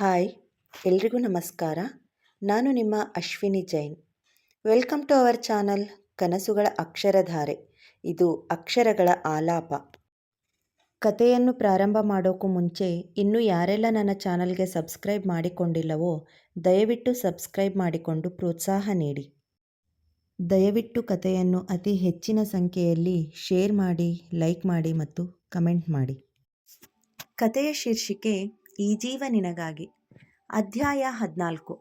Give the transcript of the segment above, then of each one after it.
Hi, ಎಲ್ರಿಗೂ ನಮಸ್ಕಾರ. ನಾನು ನಿಮ್ಮ Ashwini Jain. Welcome to our channel ಕನಸುಗಳ ಅಕ್ಷರಧಾರೆ. ಇದು ಅಕ್ಷರಗಳ ಆಲಾಪ. ಕಥೆಯನ್ನು ಪ್ರಾರಂಭ ಮಾಡೋಕ್ಕೂ ಮುಂಚೆ ಇನ್ನೂ ಯಾರೆಲ್ಲ ನನ್ನ ಚಾನಲ್ಗೆ ಸಬ್ಸ್ಕ್ರೈಬ್ ಮಾಡಿಕೊಂಡಿಲ್ಲವೋ, ದಯವಿಟ್ಟು ಸಬ್ಸ್ಕ್ರೈಬ್ ಮಾಡಿಕೊಂಡು ಪ್ರೋತ್ಸಾಹ ನೀಡಿ. ದಯವಿಟ್ಟು ಕಥೆಯನ್ನು ಅತಿ ಹೆಚ್ಚಿನ ಸಂಖ್ಯೆಯಲ್ಲಿ ಶೇರ್ ಮಾಡಿ, ಲೈಕ್ ಮಾಡಿ ಮತ್ತು ಕಮೆಂಟ್ ಮಾಡಿ. ಕಥೆಯ ಶೀರ್ಷಿಕೆ ಈ ಜೀವ ನಿನಗಾಗಿ. ಅಧ್ಯಾಯ ಹದಿನಾಲ್ಕು.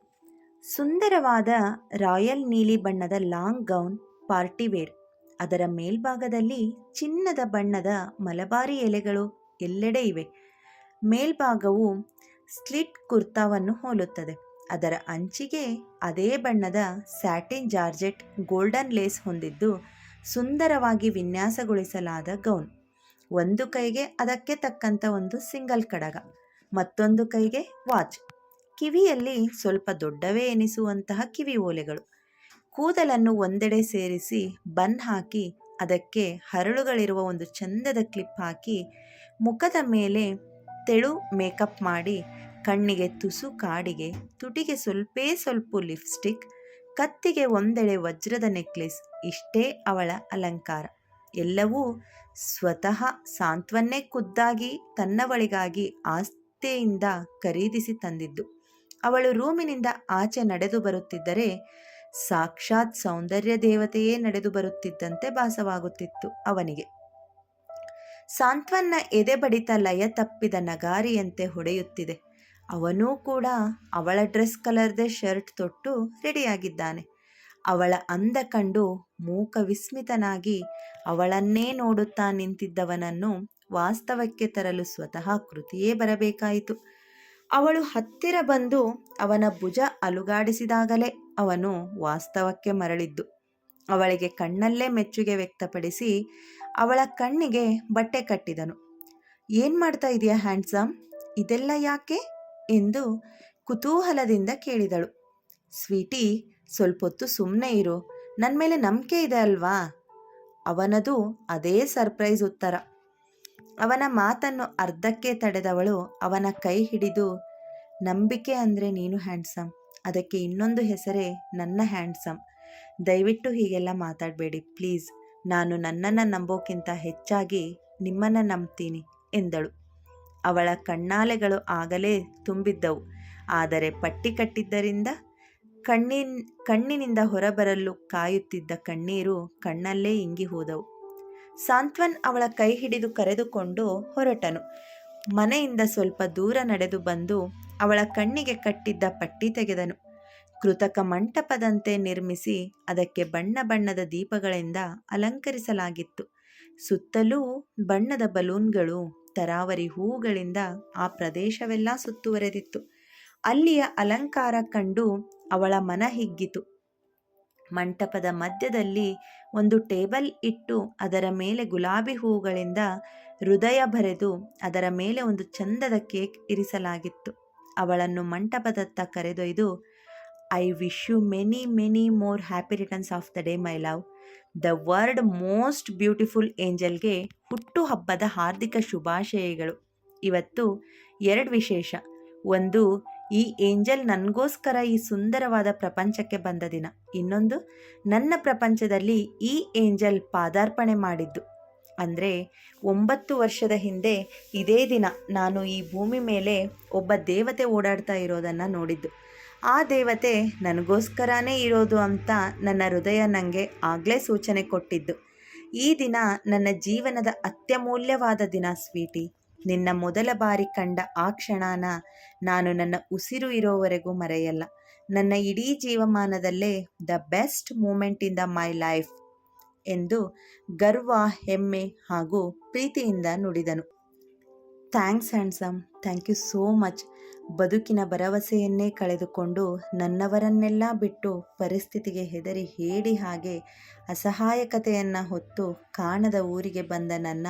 ಸುಂದರವಾದ ರಾಯಲ್ ನೀಲಿ ಬಣ್ಣದ ಲಾಂಗ್ ಗೌನ್ ಪಾರ್ಟಿ ವೇರ್. ಅದರ ಮೇಲ್ಭಾಗದಲ್ಲಿ ಚಿನ್ನದ ಬಣ್ಣದ ಮಲಬಾರಿ ಎಲೆಗಳು ಎಲ್ಲೆಡೆ ಇವೆ. ಮೇಲ್ಭಾಗವು ಸ್ಲಿಟ್ ಕುರ್ತಾವನ್ನು ಹೋಲುತ್ತದೆ. ಅದರ ಅಂಚಿಗೆ ಅದೇ ಬಣ್ಣದ ಸ್ಯಾಟಿನ್ ಜಾರ್ಜೆಟ್ ಗೋಲ್ಡನ್ ಲೇಸ್ ಹೊಂದಿದ್ದು ಸುಂದರವಾಗಿ ವಿನ್ಯಾಸಗೊಳಿಸಲಾದ ಗೌನ್. ಒಂದು ಕೈಗೆ ಅದಕ್ಕೆ ತಕ್ಕಂಥ ಒಂದು ಸಿಂಗಲ್ ಕಡಗ. ಮತ್ತೊಂದು ಕೈಗೆ ವಾಚ್ ಕಿವಿಯಲ್ಲಿ ಸ್ವಲ್ಪ ದೊಡ್ಡವೇ ಎನಿಸುವಂತಹ ಕಿವಿ ಓಲೆಗಳು. ಕೂದಲನ್ನು ಒಂದೆಡೆ ಸೇರಿಸಿ ಬನ್ ಹಾಕಿ ಅದಕ್ಕೆ ಹರಳುಗಳಿರುವ ಒಂದು ಚಂದದ ಕ್ಲಿಪ್ ಹಾಕಿ ಮುಖದ ಮೇಲೆ ತೆಳು ಮೇಕಪ್ ಮಾಡಿ ಕಣ್ಣಿಗೆ ತುಸು ಕಾಡಿಗೆ ತುಟಿಗೆ ಸ್ವಲ್ಪೇ ಸ್ವಲ್ಪ ಲಿಪ್ಸ್ಟಿಕ್ ಕತ್ತಿಗೆ ಒಂದೆಡೆ ವಜ್ರದ ನೆಕ್ಲೆಸ್ ಇಷ್ಟೇ ಅವಳ ಅಲಂಕಾರ. ಎಲ್ಲವೂ ಸ್ವತಃ ಸಾಂತ್ವನ್ನೇ ಖುದ್ದಾಗಿ ತನ್ನವಳಿಗಾಗಿ ಆಸ್ತೆಯಿಂದ ಖರೀದಿಸಿ ತಂದಿದ್ದು. ಅವಳು ರೂಮಿನಿಂದ ಆಚೆ ನಡೆದು ಬರುತ್ತಿದ್ದರೆ ಸಾಕ್ಷಾತ್ ಸೌಂದರ್ಯ ದೇವತೆಯೇ ನಡೆದು ಬರುತ್ತಿದ್ದಂತೆ ಭಾಸವಾಗುತ್ತಿತ್ತು ಅವನಿಗೆ. ಸಾಂತ್ವನ್ನ ಎದೆ ಬಡಿತ ಲಯ ತಪ್ಪಿದ ನಗಾರಿಯಂತೆ ಹೊಡೆಯುತ್ತಿದೆ. ಅವನೂ ಕೂಡ ಅವಳ ಡ್ರೆಸ್ ಕಲರ್ದೇ ಶರ್ಟ್ ತೊಟ್ಟು ರೆಡಿಯಾಗಿದ್ದಾನೆ. ಅವಳ ಅಂದ ಕಂಡು ಮೂಕ ವಿಸ್ಮಿತನಾಗಿ ಅವಳನ್ನೇ ನೋಡುತ್ತಾ ನಿಂತಿದ್ದವನನ್ನು ವಾಸ್ತವಕ್ಕೆ ತರಲು ಸ್ವತಃ ಕೃತಿಯೇ ಬರಬೇಕಾಯಿತು. ಅವಳು ಹತ್ತಿರ ಬಂದು ಅವನ ಭುಜ ಅಲುಗಾಡಿಸಿದಾಗಲೇ ಅವನು ವಾಸ್ತವಕ್ಕೆ ಮರಳಿದ್ದು. ಅವಳಿಗೆ ಕಣ್ಣಲ್ಲೇ ಮೆಚ್ಚುಗೆ ವ್ಯಕ್ತಪಡಿಸಿ ಅವಳ ಕಣ್ಣಿಗೆ ಬಟ್ಟೆ ಕಟ್ಟಿದನು. ಏನು ಮಾಡ್ತಾ ಇದೆಯಾ, ಹ್ಯಾಂಡ್ಸಮ್? ಇದೆಲ್ಲ ಯಾಕೆ? ಎಂದು ಕುತೂಹಲದಿಂದ ಕೇಳಿದಳು. ಸ್ವೀಟಿ ಸ್ವಲ್ಪ ಹೊತ್ತು ಸುಮ್ಮನೆ ಇರು. ನನ್ನ ಮೇಲೆ ನಂಬಿಕೆ ಇದೆ ಅಲ್ವಾ? ಅವನದು ಅದೇ ಸರ್ಪ್ರೈಸ್ ಉತ್ತರ. ಅವನ ಮಾತನ್ನು ಅರ್ಧಕ್ಕೆ ತಡೆದವಳು ಅವನ ಕೈ ಹಿಡಿದು, ನಂಬಿಕೆ ಅಂದರೆ ನೀನು ಹ್ಯಾಂಡ್ಸಮ್, ಅದಕ್ಕೆ ಇನ್ನೊಂದು ಹೆಸರೇ ನನ್ನ ಹ್ಯಾಂಡ್ಸಮ್. ದಯವಿಟ್ಟು ಹೀಗೆಲ್ಲ ಮಾತಾಡಬೇಡಿ, ಪ್ಲೀಸ್. ನಾನು ನನ್ನನ್ನು ನಂಬೋಕ್ಕಿಂತ ಹೆಚ್ಚಾಗಿ ನಿಮ್ಮನ್ನು ನಂಬ್ತೀನಿ, ಎಂದಳು. ಅವಳ ಕಣ್ಣಾಲೆಗಳು ಆಗಲೇ ತುಂಬಿದ್ದವು. ಆದರೆ ಪಟ್ಟಿ ಕಟ್ಟಿದ್ದರಿಂದ ಕಣ್ಣಿನ್, ಕಣ್ಣಿನಿಂದ ಹೊರಬರಲು ಕಾಯುತ್ತಿದ್ದ ಕಣ್ಣೀರು ಕಣ್ಣಲ್ಲೇ ಇಂಗಿ ಹೋದವು. ಸಾಂತ್ವನ್ ಅವಳ ಕೈ ಹಿಡಿದು ಕರೆದುಕೊಂಡು ಹೊರಟನು. ಮನೆಯಿಂದ ಸ್ವಲ್ಪ ದೂರ ನಡೆದು ಬಂದು ಅವಳ ಕಣ್ಣಿಗೆ ಕಟ್ಟಿದ್ದ ಪಟ್ಟಿ ತೆಗೆದನು. ಕೃತಕ ಮಂಟಪದಂತೆ ನಿರ್ಮಿಸಿ ಅದಕ್ಕೆ ಬಣ್ಣ ಬಣ್ಣದ ದೀಪಗಳಿಂದ ಅಲಂಕರಿಸಲಾಗಿತ್ತು. ಸುತ್ತಲೂ ಬಣ್ಣದ ಬಲೂನ್ಗಳು, ತರಾವರಿ ಹೂಗಳಿಂದ ಆ ಪ್ರದೇಶವೆಲ್ಲ ಸುತ್ತುವರೆದಿತ್ತು. ಅಲ್ಲಿಯ ಅಲಂಕಾರ ಕಂಡು ಅವಳ ಮನ ಹಿಗ್ಗಿತು. ಮಂಟಪದ ಮಧ್ಯದಲ್ಲಿ ಒಂದು ಟೇಬಲ್ ಇಟ್ಟು ಅದರ ಮೇಲೆ ಗುಲಾಬಿ ಹೂಗಳಿಂದ ಹೃದಯ ಬರೆದು ಅದರ ಮೇಲೆ ಒಂದು ಚಂದದ ಕೇಕ್ ಇರಿಸಲಾಗಿತ್ತು. ಅವಳನ್ನು ಮಂಟಪದತ್ತ ಕರೆದೊಯ್ದು I wish you many many more happy returns of the day my love the world most beautiful ಏಂಜಲ್ಗೆ ಹುಟ್ಟುಹಬ್ಬದ ಹಾರ್ದಿಕ ಶುಭಾಶಯಗಳು. ಇವತ್ತು ಎರಡು ವಿಶೇಷ. ಒಂದು ಈ ಏಂಜಲ್ ನನಗೋಸ್ಕರ ಈ ಸುಂದರವಾದ ಪ್ರಪಂಚಕ್ಕೆ ಬಂದ ದಿನ. ಇನ್ನೊಂದು, ನನ್ನ ಪ್ರಪಂಚದಲ್ಲಿ ಈ ಏಂಜಲ್ ಪಾದಾರ್ಪಣೆ ಮಾಡಿದ್ದು. ಅಂದರೆ, ಒಂಬತ್ತು ವರ್ಷದ ಹಿಂದೆ ಇದೇ ದಿನ ನಾನು ಈ ಭೂಮಿ ಮೇಲೆ ಒಬ್ಬ ದೇವತೆ ಓಡಾಡ್ತಾ ಇರೋದನ್ನು ನೋಡಿದ್ದು. ಆ ದೇವತೆ ನನಗೋಸ್ಕರನೇ ಇರೋದು ಅಂತ ನನ್ನ ಹೃದಯ ನನಗೆ ಆಗಲೇ ಸೂಚನೆ ಕೊಟ್ಟಿದ್ದು. ಈ ದಿನ ನನ್ನ ಜೀವನದ ಅತ್ಯಮೂಲ್ಯವಾದ ದಿನ ಸ್ವೀಟಿ. ನಿನ್ನ ಮೊದಲ ಬಾರಿ ಕಂಡ ಆ ಕ್ಷಣನ ನಾನು ನನ್ನ ಉಸಿರು ಇರೋವರೆಗೂ ಮರೆಯಲ್ಲ. ನನ್ನ ಇಡೀ ಜೀವಮಾನದಲ್ಲೇ the best moment in the my life ಎಂದು ಗರ್ವ, ಹೆಮ್ಮೆ ಹಾಗೂ ಪ್ರೀತಿಯಿಂದ ನುಡಿದನು. Thanks, handsome. Thank you so much. ಬದುಕಿನ ಭರವಸೆಯನ್ನೇ ಕಳೆದುಕೊಂಡು ನನ್ನವರನ್ನೆಲ್ಲ ಬಿಟ್ಟು ಪರಿಸ್ಥಿತಿಗೆ ಹೆದರಿ ಹೇಳಿ ಹಾಗೆ ಅಸಹಾಯಕತೆಯನ್ನು ಹೊತ್ತು ಕಾಣದ ಊರಿಗೆ ಬಂದ ನನ್ನ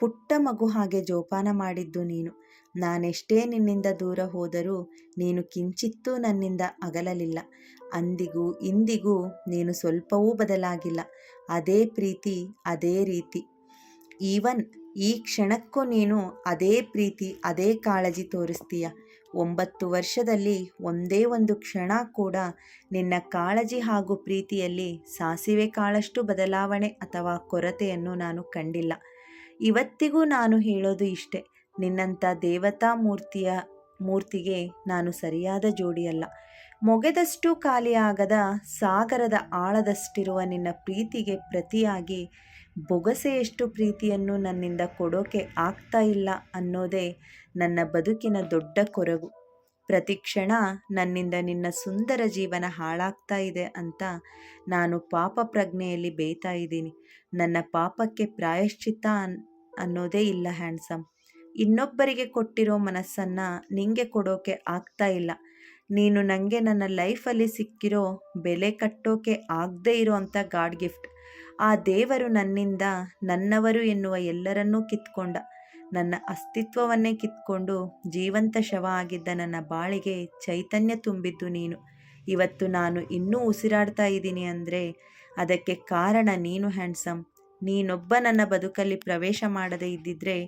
ಪುಟ್ಟ ಮಗು ಹಾಗೆ ಜೋಪಾನ ಮಾಡಿದ್ದು ನೀನು. ನಾನೆಷ್ಟೇ ನಿನ್ನಿಂದ ದೂರ ಹೋದರೂ ನೀನು ಕಿಂಚಿತ್ತೂ ನನ್ನಿಂದ ಅಗಲಲಿಲ್ಲ. ಅಂದಿಗೂ ಇಂದಿಗೂ ನೀನು ಸ್ವಲ್ಪವೂ ಬದಲಾಗಿಲ್ಲ. ಅದೇ ಪ್ರೀತಿ, ಅದೇ ರೀತಿ. ಈವನ್, ಈ ಕ್ಷಣಕ್ಕೂ ನೀನು ಅದೇ ಪ್ರೀತಿ, ಅದೇ ಕಾಳಜಿ ತೋರಿಸ್ತೀಯ. ಒಂಬತ್ತು ವರ್ಷದಲ್ಲಿ ಒಂದೇ ಒಂದು ಕ್ಷಣ ಕೂಡ ನಿನ್ನ ಕಾಳಜಿ ಹಾಗೂ ಪ್ರೀತಿಯಲ್ಲಿ ಸಾಸಿವೆ ಕಾಳಷ್ಟು ಬದಲಾವಣೆ ಅಥವಾ ಕೊರತೆಯನ್ನು ನಾನು ಕಂಡಿಲ್ಲ. ಇವತ್ತಿಗೂ ನಾನು ಹೇಳೋದು ಇಷ್ಟೆ. ನಿನ್ನಂಥ ದೇವತಾ ಮೂರ್ತಿಯ, ಮೂರ್ತಿಗೆ ನಾನು ಸರಿಯಾದ ಜೋಡಿಯಲ್ಲ. ಮೊಗೆದಷ್ಟು ಖಾಲಿಯಾಗದ ಸಾಗರದ ಆಳದಷ್ಟಿರುವ ನಿನ್ನ ಪ್ರೀತಿಗೆ ಪ್ರತಿಯಾಗಿ ಬೊಗಸೆಯಷ್ಟು ಪ್ರೀತಿಯನ್ನು ನನ್ನಿಂದ ಕೊಡೋಕೆ ಆಗ್ತಾ ಇಲ್ಲ ಅನ್ನೋದೇ ನನ್ನ ಬದುಕಿನ ದೊಡ್ಡ ಕೊರಗು. ಪ್ರತಿ ಕ್ಷಣ ನನ್ನಿಂದ ನಿನ್ನ ಸುಂದರ ಜೀವನ ಹಾಳಾಗ್ತಾ ಇದೆ ಅಂತ ನಾನು ಪಾಪ ಪ್ರಜ್ಞೆಯಲ್ಲಿ ಬೇಯ್ತಾ ಇದ್ದೀನಿ. ನನ್ನ ಪಾಪಕ್ಕೆ ಪ್ರಾಯಶ್ಚಿತ್ತ ಅನ್, ಅನ್ನೋದೇ ಇಲ್ಲ, ಹ್ಯಾಂಡ್ಸಮ್. ಇನ್ನೊಬ್ಬರಿಗೆ ಕೊಟ್ಟಿರೋ ಮನಸ್ಸನ್ನು ನಿಂಗೆ ಕೊಡೋಕೆ ಆಗ್ತಾ ಇಲ್ಲ. ನೀನು ನನಗೆ ನನ್ನ ಲೈಫಲ್ಲಿ ಸಿಕ್ಕಿರೋ ಬೆಲೆ ಕಟ್ಟೋಕೆ ಆಗದೇ ಇರೋ ಅಂಥ ಗಾಡ್ ಗಿಫ್ಟ್. ಆ ದೇವರು ನನ್ನಿಂದ ನನ್ನವರು ಎನ್ನುವ ಎಲ್ಲರನ್ನೂ ಕಿತ್ಕೊಂಡ. ನನ್ನ ಅಸ್ತಿತ್ವವನ್ನೇ ಕಿತ್ಕೊಂಡು ಜೀವಂತ ಶವ ಆಗಿದ್ದ ನನ್ನ ಬಾಳಿಗೆ ಚೈತನ್ಯ ತುಂಬಿದ್ದು ನೀನು. ಇವತ್ತು ನಾನು ಇನ್ನೂ ಉಸಿರಾಡ್ತಾ ಇದ್ದೀನಿ ಅಂದರೆ ಅದಕ್ಕೆ ಕಾರಣ ನೀನು, ಹ್ಯಾಂಡ್ಸಮ್. ನೀನೊಬ್ಬ ನನ್ನ ಬದುಕಲ್ಲಿ ಪ್ರವೇಶ ಮಾಡದೇ ಇದ್ದಿದ್ರೆ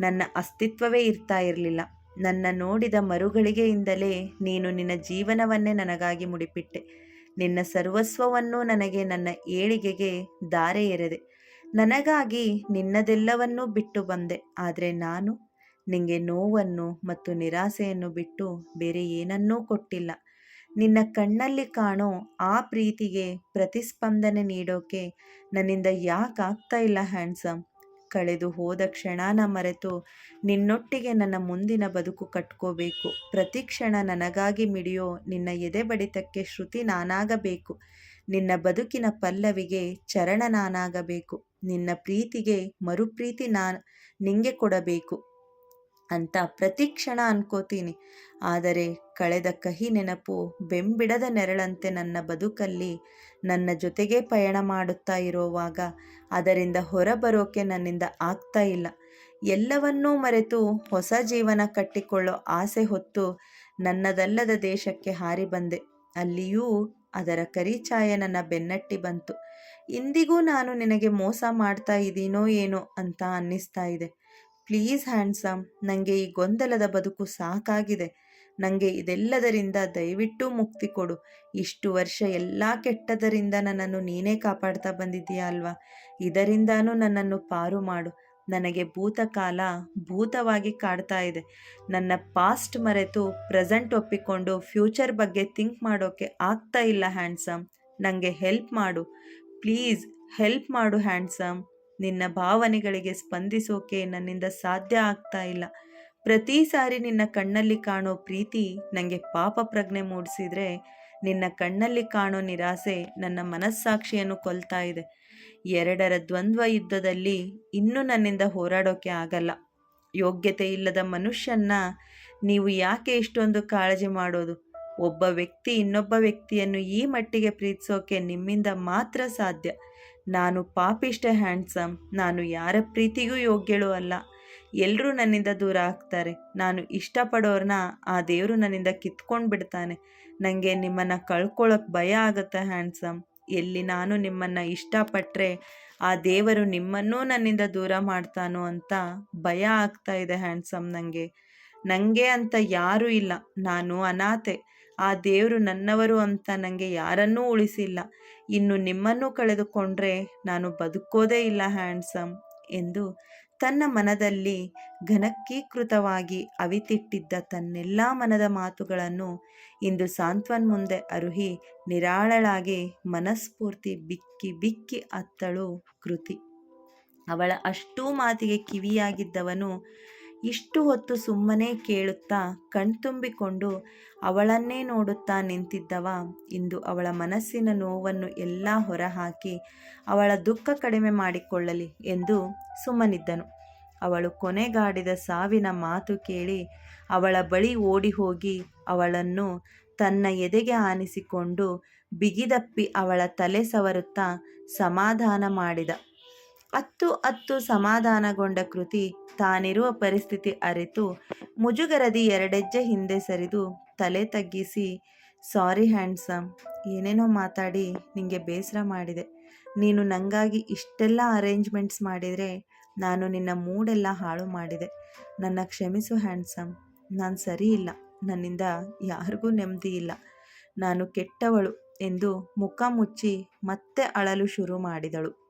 ನನ್ನ ಅಸ್ತಿತ್ವವೇ ಇರ್ತಾ ಇರಲಿಲ್ಲ. ನನ್ನ ನೋಡಿದ ಮರುಗಳಿಗೆಯಿಂದಲೇ ನೀನು ನಿನ್ನ ಜೀವನವನ್ನೇ ನನಗಾಗಿ ಮುಡಿಪಿಟ್ಟೆ. ನಿನ್ನ ಸರ್ವಸ್ವವನ್ನು ನನಗೆ ನನ್ನ ಏಳಿಗೆಗೆ ದಾರೆ ಎರೆದೆ. ನನಗಾಗಿ ನಿನ್ನದೆಲ್ಲವನ್ನೂ ಬಿಟ್ಟು ಬಂದೆ. ಆದರೆ ನಾನು ನಿಂಗೆ ನೋವನ್ನು ಮತ್ತು ನಿರಾಸೆಯನ್ನು ಬಿಟ್ಟು ಬೇರೆ ಏನನ್ನೂ ಕೊಟ್ಟಿಲ್ಲ. ನಿನ್ನ ಕಣ್ಣಲ್ಲಿ ಕಾಣೋ ಆ ಪ್ರೀತಿಗೆ ಪ್ರತಿಸ್ಪಂದನೆ ನೀಡೋಕೆ ನನ್ನಿಂದ ಯಾಕಾಗ್ತಾ ಇಲ್ಲ, ಹ್ಯಾಂಡ್ಸಮ್? ಕಳೆದು ಹೋದ ಕ್ಷಣನ ಮರೆತು ನಿನ್ನೊಟ್ಟಿಗೆ ನನ್ನ ಮುಂದಿನ ಬದುಕು ಕಟ್ಕೋಬೇಕು. ಪ್ರತಿ ಕ್ಷಣ ನನಗಾಗಿ ಮಿಡಿಯೋ ನಿನ್ನ ಎದೆ ಬಡಿತಕ್ಕೆ ಶ್ರುತಿ ನಾನಾಗಬೇಕು. ನಿನ್ನ ಬದುಕಿನ ಪಲ್ಲವಿಗೆ ಚರಣ ನಾನಾಗಬೇಕು. ನಿನ್ನ ಪ್ರೀತಿಗೆ ಮರುಪ್ರೀತಿ ನಾನು ನಿಂಗೆ ಕೊಡಬೇಕು ಅಂತ ಪ್ರತಿ ಕ್ಷಣ ಅನ್ಕೋತೀನಿ. ಆದರೆ ಕಳೆದ ಕಹಿ ನೆನಪು ಬೆಂಬಿಡದ ನೆರಳಂತೆ ನನ್ನ ಬದುಕಲ್ಲಿ ನನ್ನ ಜೊತೆಗೆ ಪಯಣ ಮಾಡುತ್ತಾ ಇರುವಾಗ ಅದರಿಂದ ಹೊರಬರೋಕೆ ನನ್ನಿಂದ ಆಗ್ತಾ ಇಲ್ಲ. ಎಲ್ಲವನ್ನೂ ಮರೆತು ಹೊಸ ಜೀವನ ಕಟ್ಟಿಕೊಳ್ಳೋ ಆಸೆ ಹೊತ್ತು ನನ್ನದಲ್ಲದ ದೇಶಕ್ಕೆ ಹಾರಿ ಬಂದೆ. ಅಲ್ಲಿಯೂ ಅದರ ಕರಿಛಾಯೆ ನನ್ನ ಬೆನ್ನಟ್ಟಿ ಬಂತು. ಇಂದಿಗೂ ನಾನು ನಿನಗೆ ಮೋಸ ಮಾಡ್ತಾ ಇದ್ದೀನೋ ಏನೋ ಅಂತ ಅನ್ನಿಸ್ತಾ ಇದೆ. ಪ್ಲೀಸ್ ಹ್ಯಾಂಡ್ಸಮ್ ನನಗೆ ಈ ಗೊಂದಲದ ಬದುಕು ಸಾಕಾಗಿದೆ. ನನಗೆ ಇದೆಲ್ಲದರಿಂದ ದಯವಿಟ್ಟು ಮುಕ್ತಿ ಕೊಡು. ಇಷ್ಟು ವರ್ಷ ಎಲ್ಲ ಕೆಟ್ಟದರಿಂದ ನನ್ನನ್ನು ನೀನೇ ಕಾಪಾಡ್ತಾ ಬಂದಿದ್ದೀಯಾ ಅಲ್ವಾ? ಇದರಿಂದಾನೂ ನನ್ನನ್ನು ಪಾರು ಮಾಡು. ನನಗೆ ಭೂತಕಾಲ ಭೂತವಾಗಿ ಕಾಡ್ತಾ ಇದೆ. ನನ್ನ ಪಾಸ್ಟ್ ಮರೆತು ಪ್ರೆಸೆಂಟ್ ಒಪ್ಪಿಕೊಂಡು ಫ್ಯೂಚರ್ ಬಗ್ಗೆ ಥಿಂಕ್ ಮಾಡೋಕ್ಕೆ ಆಗ್ತಾ ಇಲ್ಲ ಹ್ಯಾಂಡ್ಸಮ್. ನನಗೆ ಹೆಲ್ಪ್ ಮಾಡು. ಪ್ಲೀಸ್ ಹೆಲ್ಪ್ ಮಾಡು, ಹ್ಯಾಂಡ್ಸಮ್. ನಿನ್ನ ಭಾವನೆಗಳಿಗೆ ಸ್ಪಂದಿಸೋಕೆ ನನ್ನಿಂದ ಸಾಧ್ಯ ಆಗ್ತಾ ಇಲ್ಲ. ಪ್ರತಿ ಸಾರಿ ನಿನ್ನ ಕಣ್ಣಲ್ಲಿ ಕಾಣೋ ಪ್ರೀತಿ ನನಗೆ ಪಾಪ ಪ್ರಜ್ಞೆ ಮೂಡಿಸಿದ್ರೆ, ನಿನ್ನ ಕಣ್ಣಲ್ಲಿ ಕಾಣೋ ನಿರಾಸೆ ನನ್ನ ಮನಸ್ಸಾಕ್ಷಿಯನ್ನು ಕೊಲ್ತಾ ಇದೆ. ಎರಡರ ದ್ವಂದ್ವ ಯುದ್ಧದಲ್ಲಿ ಇನ್ನೂ ನನ್ನಿಂದ ಹೋರಾಡೋಕೆ ಆಗಲ್ಲ. ಯೋಗ್ಯತೆ ಇಲ್ಲದ ಮನುಷ್ಯನ್ನ ನೀವು ಯಾಕೆ ಇಷ್ಟೊಂದು ಕಾಳಜಿ ಮಾಡೋದು? ಒಬ್ಬ ವ್ಯಕ್ತಿ ಇನ್ನೊಬ್ಬ ವ್ಯಕ್ತಿಯನ್ನು ಈ ಮಟ್ಟಿಗೆ ಪ್ರೀತಿಸೋಕೆ ನಿಮ್ಮಿಂದ ಮಾತ್ರ ಸಾಧ್ಯ. ನಾನು ಪಾಪಿಷ್ಟ ಹ್ಯಾಂಡ್ಸಮ್, ನಾನು ಯಾರ ಪ್ರೀತಿಗೂ ಯೋಗ್ಯಳು ಅಲ್ಲ. ಎಲ್ಲರೂ ನನ್ನಿಂದ ದೂರ ಆಗ್ತಾರೆ. ನಾನು ಇಷ್ಟಪಡೋರನ್ನ ಆ ದೇವರು ನನ್ನಿಂದ ಕಿತ್ಕೊಂಡು ಬಿಡ್ತಾನೆ. ನನಗೆ ನಿಮ್ಮನ್ನು ಕಳ್ಕೊಳ್ಳೋಕೆ ಭಯ ಆಗುತ್ತೆ ಹ್ಯಾಂಡ್ಸಮ್. ಎಲ್ಲಿ ನಾನು ನಿಮ್ಮನ್ನು ಇಷ್ಟಪಟ್ಟರೆ ಆ ದೇವರು ನಿಮ್ಮನ್ನೂ ನನ್ನಿಂದ ದೂರ ಮಾಡ್ತಾನೋ ಅಂತ ಭಯ ಆಗ್ತಾ ಇದೆ ಹ್ಯಾಂಡ್ಸಮ್ ನನಗೆ ನನಗೆ ಅಂತ ಯಾರೂ ಇಲ್ಲ. ನಾನು ಅನಾಥೆ. ಆ ದೇವರು ನನ್ನವರು ಅಂತ ನನಗೆ ಯಾರನ್ನೂ ಉಳಿಸಿಲ್ಲ. ಇನ್ನು ನಿಮ್ಮನ್ನು ಕಳೆದುಕೊಂಡ್ರೆ ನಾನು ಬದುಕೋದೇ ಇಲ್ಲ, ಹ್ಯಾಂಡ್ಸಮ್, ಎಂದು ತನ್ನ ಮನದಲ್ಲಿ ಘನಕ್ಕೀಕೃತವಾಗಿ ಅವಿತಿಟ್ಟಿದ್ದ ತನ್ನೆಲ್ಲ ಮನದ ಮಾತುಗಳನ್ನು ಇಂದು ಸಾಂತ್ವನ್ ಮುಂದೆ ಅರುಹಿ ನಿರಾಳಳಾಗಿ ಮನಸ್ಫೂರ್ತಿ ಬಿಕ್ಕಿ ಬಿಕ್ಕಿ ಅತ್ತಳು ಕೃತಿ. ಅವಳ ಅಷ್ಟೂ ಮಾತಿಗೆ ಕಿವಿಯಾಗಿದ್ದವನು ಇಷ್ಟು ಹೊತ್ತು ಸುಮ್ಮನೆ ಕೇಳುತ್ತಾ ಕಣ್ತುಂಬಿಕೊಂಡು ಅವಳನ್ನೇ ನೋಡುತ್ತಾ ನಿಂತಿದ್ದವ. ಇಂದು ಅವಳ ಮನಸ್ಸಿನ ನೋವನ್ನು ಎಲ್ಲ ಹೊರಹಾಕಿ ಅವಳ ದುಃಖ ಕಡಿಮೆ ಮಾಡಿಕೊಳ್ಳಲಿ ಎಂದು ಸುಮ್ಮನಿದ್ದನು. ಅವಳು ಕೊನೆಗಾಡಿದ ಸಾವಿನ ಮಾತು ಕೇಳಿ ಅವಳ ಬಳಿ ಓಡಿ ಹೋಗಿ ಅವಳನ್ನು ತನ್ನ ಎದೆಗೆ ಆನಿಸಿಕೊಂಡು ಬಿಗಿದಪ್ಪಿ ಅವಳ ತಲೆ ಸವರುತ್ತಾ ಸಮಾಧಾನ ಮಾಡಿದ. ಅತ್ತು ಅತ್ತು ಸಮಾಧಾನಗೊಂಡ ಕೃತಿ ತಾನಿರುವ ಪರಿಸ್ಥಿತಿ ಅರಿತು ಮುಜುಗರದಿ ಎರಡೆಜ್ಜೆ ಹಿಂದೆ ಸರಿದು ತಲೆ ತಗ್ಗಿಸಿ, ಸಾರಿ ಹ್ಯಾಂಡ್ಸಮ್, ಏನೇನೋ ಮಾತಾಡಿ ನಿಮಗೆ ಬೇಸರ ಮಾಡಿದೆ. ನೀನು ನನಗಾಗಿ ಇಷ್ಟೆಲ್ಲ ಅರೇಂಜ್ಮೆಂಟ್ಸ್ ಮಾಡಿದರೆ ನಾನು ನಿನ್ನ ಮೂಡೆಲ್ಲ ಹಾಳು ಮಾಡಿದೆ. ನನ್ನ ಕ್ಷಮಿಸು ಹ್ಯಾಂಡ್ಸಮ್. ನಾನು ಸರಿ ಇಲ್ಲ. ನನ್ನಿಂದ ಯಾರಿಗೂ ನೆಮ್ಮದಿ ಇಲ್ಲ. ನಾನು ಕೆಟ್ಟವಳು ಎಂದು ಮುಖ ಮುಚ್ಚಿ ಮತ್ತೆ ಅಳಲು ಶುರು ಮಾಡಿದಳು.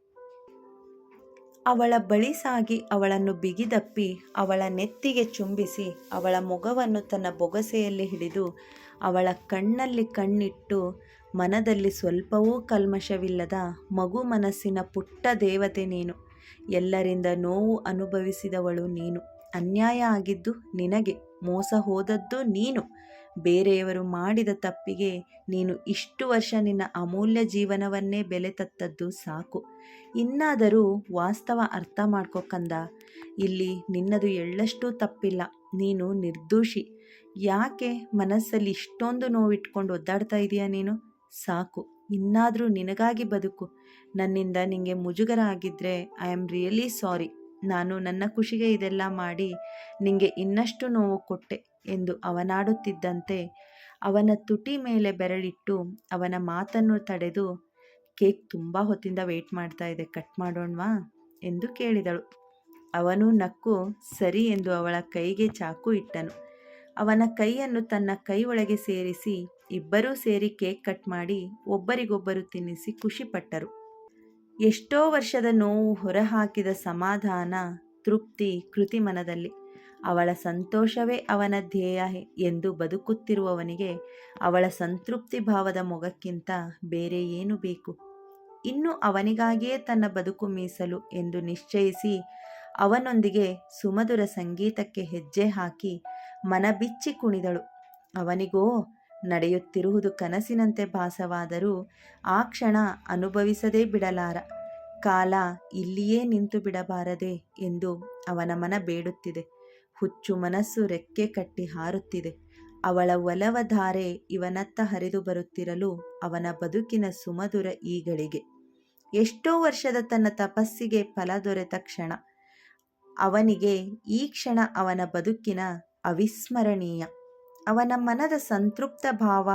ಅವಳ ಬಳಿ ಸಾಗಿ ಅವಳನ್ನು ಬಿಗಿದಪ್ಪಿ, ಅವಳ ನೆತ್ತಿಗೆ ಚುಂಬಿಸಿ, ಅವಳ ಮೊಗವನ್ನು ತನ್ನ ಬೊಗಸೆಯಲ್ಲಿ ಹಿಡಿದು, ಅವಳ ಕಣ್ಣಲ್ಲಿ ಕಣ್ಣಿಟ್ಟು, ಮನದಲ್ಲಿ ಸ್ವಲ್ಪವೂ ಕಲ್ಮಶವಿಲ್ಲದ ಮಗು ಮನಸ್ಸಿನ ಪುಟ್ಟ ದೇವತೆ ನೀನು. ಎಲ್ಲರಿಂದ ನೋವು ಅನುಭವಿಸಿದವಳು ನೀನು. ಅನ್ಯಾಯ ಆಗಿದ್ದು ನಿನಗೆ, ಮೋಸ ಹೋದದ್ದು ನೀನು. ಬೇರೆಯವರು ಮಾಡಿದ ತಪ್ಪಿಗೆ ನೀನು ಇಷ್ಟು ವರ್ಷ ನಿನ್ನ ಅಮೂಲ್ಯ ಜೀವನವನ್ನೇ ಬೆಲೆ ತತ್ತದ್ದು ಸಾಕು. ಇನ್ನಾದರೂ ವಾಸ್ತವ ಅರ್ಥ ಮಾಡ್ಕೊಕ್ಕಂದ ಕಂದ. ಇಲ್ಲಿ ನಿನ್ನದು ಎಳ್ಳಷ್ಟೂ ತಪ್ಪಿಲ್ಲ, ನೀನು ನಿರ್ದೋಷಿ. ಯಾಕೆ ಮನಸ್ಸಲ್ಲಿ ಇಷ್ಟೊಂದು ನೋವಿಟ್ಕೊಂಡು ಒದ್ದಾಡ್ತಾ ಇದೀಯಾ ನೀನು? ಸಾಕು, ಇನ್ನಾದರೂ ನಿನಗಾಗಿ ಬದುಕು. ನನ್ನಿಂದ ನಿಂಗೆ ಮುಜುಗರ ಆಗಿದ್ದರೆ ಐ ಆಮ್ ರಿಯಲಿ ಸಾರಿ ನಾನು ನನ್ನ ಖುಷಿಗೆ ಇದೆಲ್ಲ ಮಾಡಿ ನಿಂಗೆ ಇನ್ನಷ್ಟು ನೋವು ಕೊಟ್ಟೆ ಎಂದು ಅವನಾಡುತ್ತಿದ್ದಂತೆ ಅವನ ತುಟಿ ಮೇಲೆ ಬೆರಳಿಟ್ಟು ಅವನ ಮಾತನ್ನು ತಡೆದು, ಕೇಕ್ ತುಂಬ ಹೊತ್ತಿಂದ ವೆಯ್ಟ್ ಮಾಡ್ತಾ ಇದೆ, ಕಟ್ ಮಾಡೋಣವಾ? ಎಂದು ಕೇಳಿದಳು. ಅವನು ನಕ್ಕು, ಸರಿ ಎಂದು ಅವಳ ಕೈಗೆ ಚಾಕು ಇಟ್ಟನು. ಅವನ ಕೈಯನ್ನು ತನ್ನ ಕೈ ಒಳಗೆ ಸೇರಿಸಿ, ಇಬ್ಬರೂ ಸೇರಿ ಕೇಕ್ ಕಟ್ ಮಾಡಿ ಒಬ್ಬರಿಗೊಬ್ಬರು ತಿನ್ನಿಸಿ ಖುಷಿಪಟ್ಟರು. ಎಷ್ಟೋ ವರ್ಷದ ನೋವು ಹೊರಹಾಕಿದ ಸಮಾಧಾನ, ತೃಪ್ತಿ ಕೃತಿ ಮನದಲ್ಲಿ ಅವಳ ಸಂತೋಷವೇ ಅವನ ಧ್ಯೇಯ ಎಂದು ಬದುಕುತ್ತಿರುವವನಿಗೆ ಅವಳ ಸಂತೃಪ್ತಿ ಭಾವದ ಮೊಗಕ್ಕಿಂತ ಬೇರೆ ಏನು ಬೇಕು? ಇನ್ನು ಅವನಿಗಾಗಿಯೇ ತನ್ನ ಬದುಕು ಮೀಸಲು ಎಂದು ನಿಶ್ಚಯಿಸಿ ಅವನೊಂದಿಗೆ ಸುಮಧುರ ಸಂಗೀತಕ್ಕೆ ಹೆಜ್ಜೆ ಹಾಕಿ ಮನಬಿಚ್ಚಿ ಕುಣಿದಳು. ಅವನಿಗೋ ನಡೆಯುತ್ತಿರುವುದು ಕನಸಿನಂತೆ ಭಾಸವಾದರೂ ಆ ಕ್ಷಣ ಅನುಭವಿಸದೇ ಬಿಡಲಾರ. ಕಾಲ ಇಲ್ಲಿಯೇ ನಿಂತು ಬಿಡಬಾರದೆ ಎಂದು ಅವನ ಮನ ಬೇಡುತ್ತಿದೆ. ಹುಚ್ಚು ಮನಸ್ಸು ರೆಕ್ಕೆ ಕಟ್ಟಿ ಹಾರುತ್ತಿದೆ. ಅವಳ ಒಲವ ಧಾರೆ ಇವನತ್ತ ಹರಿದು ಬರುತ್ತಿರಲು ಅವನ ಬದುಕಿನ ಸುಮಧುರ ಈಗಳಿಗೆ. ಎಷ್ಟೋ ವರ್ಷದ ತನ್ನ ತಪಸ್ಸಿಗೆ ಫಲ ದೊರೆತ ಕ್ಷಣ. ಅವನಿಗೆ ಈ ಕ್ಷಣ ಅವನ ಬದುಕಿನ ಅವಿಸ್ಮರಣೀಯ. ಅವನ ಮನದ ಸಂತೃಪ್ತ ಭಾವ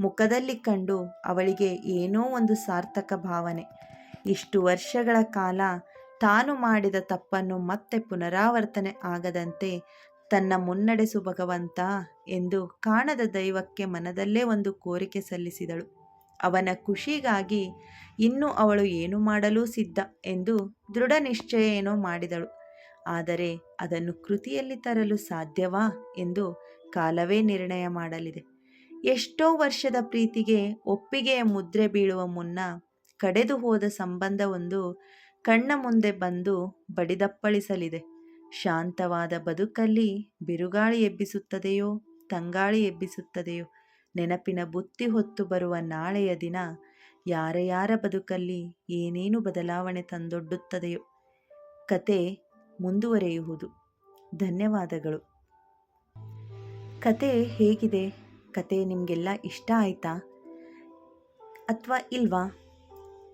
ಮುಖದಲ್ಲಿ ಕಂಡು ಅವಳಿಗೆ ಏನೋ ಒಂದು ಸಾರ್ಥಕ ಭಾವನೆ. ಇಷ್ಟು ವರ್ಷಗಳ ಕಾಲ ತಾನು ಮಾಡಿದ ತಪ್ಪನ್ನು ಮತ್ತೆ ಪುನರಾವರ್ತನೆ ಆಗದಂತೆ ತನ್ನ ಮುನ್ನಡೆಸು ಭಗವಂತ ಎಂದು ಕಾಣದ ದೈವಕ್ಕೆ ಮನದಲ್ಲೇ ಒಂದು ಕೋರಿಕೆ ಸಲ್ಲಿಸಿದಳು. ಅವನ ಖುಷಿಗಾಗಿ ಇನ್ನು ಅವಳು ಏನು ಮಾಡಲು ಸಿದ್ಧ ಎಂದು ದೃಢ ನಿಶ್ಚಯ ಏನೋ ಮಾಡಿದಳು. ಆದರೆ ಅದನ್ನು ಕೃತಿಯಲ್ಲಿ ತರಲು ಸಾಧ್ಯವಾ ಎಂದು ಕಾಲವೇ ನಿರ್ಣಯ ಮಾಡಲಿದೆ. ಎಷ್ಟೋ ವರ್ಷದ ಪ್ರೀತಿಗೆ ಒಪ್ಪಿಗೆಯ ಮುದ್ರೆ ಬೀಳುವ ಮುನ್ನ ಕಡೆದು ಹೋದ ಸಂಬಂಧವೊಂದು ಕಣ್ಣ ಮುಂದೆ ಬಂದು ಬಡಿದಪ್ಪಳಿಸಲಿದೆ. ಶಾಂತವಾದ ಬದುಕಲ್ಲಿ ಬಿರುಗಾಳಿ ಎಬ್ಬಿಸುತ್ತದೆಯೋ, ತಂಗಾಳಿ ಎಬ್ಬಿಸುತ್ತದೆಯೋ, ನೆನಪಿನ ಬುತ್ತಿ ಹೊತ್ತು ಬರುವ ನಾಳೆಯ ದಿನ ಯಾರ ಯಾರ ಬದುಕಲ್ಲಿ ಏನೇನು ಬದಲಾವಣೆ ತಂದೊಡ್ಡುತ್ತದೆಯೋ ಕತೆ ಮುಂದುವರೆಯುವುದು. ಧನ್ಯವಾದಗಳು. ಕತೆ ಹೇಗಿದೆ? ಕತೆ ನಿಮಗೆಲ್ಲ ಇಷ್ಟ ಆಯಿತಾ? ಅಥವಾ ಇಲ್ವಾ?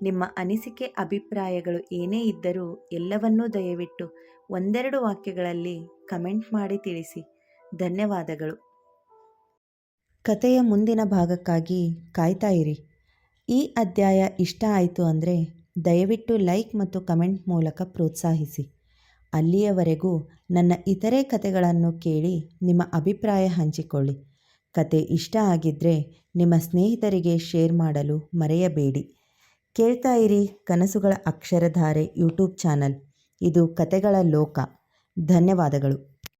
ನಿಮ್ಮ ಅನಿಸಿಕೆ ಅಭಿಪ್ರಾಯಗಳು ಏನೇ ಇದ್ದರೂ ಎಲ್ಲವನ್ನೂ ದಯವಿಟ್ಟು ಒಂದೆರಡು ವಾಕ್ಯಗಳಲ್ಲಿ ಕಮೆಂಟ್ ಮಾಡಿ ತಿಳಿಸಿ. ಧನ್ಯವಾದಗಳು. ಕತೆಯ ಮುಂದಿನ ಭಾಗಕ್ಕಾಗಿ ಕಾಯ್ತಾ ಇರಿ. ಈ ಅಧ್ಯಾಯ ಇಷ್ಟ ಆಯಿತು ಅಂದರೆ ದಯವಿಟ್ಟು ಲೈಕ್ ಮತ್ತು ಕಮೆಂಟ್ ಮೂಲಕ ಪ್ರೋತ್ಸಾಹಿಸಿ. ಅಲ್ಲಿಯವರೆಗೂ ನನ್ನ ಇತರೆ ಕತೆಗಳನ್ನು ಕೇಳಿ ನಿಮ್ಮ ಅಭಿಪ್ರಾಯ ಹಂಚಿಕೊಳ್ಳಿ. ಕತೆ ಇಷ್ಟ ಆಗಿದ್ದರೆ ನಿಮ್ಮ ಸ್ನೇಹಿತರಿಗೆ ಶೇರ್ ಮಾಡಲು ಮರೆಯಬೇಡಿ. ಕೇಳ್ತಾ ಇರಿ ಕನಸುಗಳ ಅಕ್ಷರಧಾರೆ ಯೂಟ್ಯೂಬ್ ಚಾನಲ್. ಇದು ಕತೆಗಳ ಲೋಕ. ಧನ್ಯವಾದಗಳು.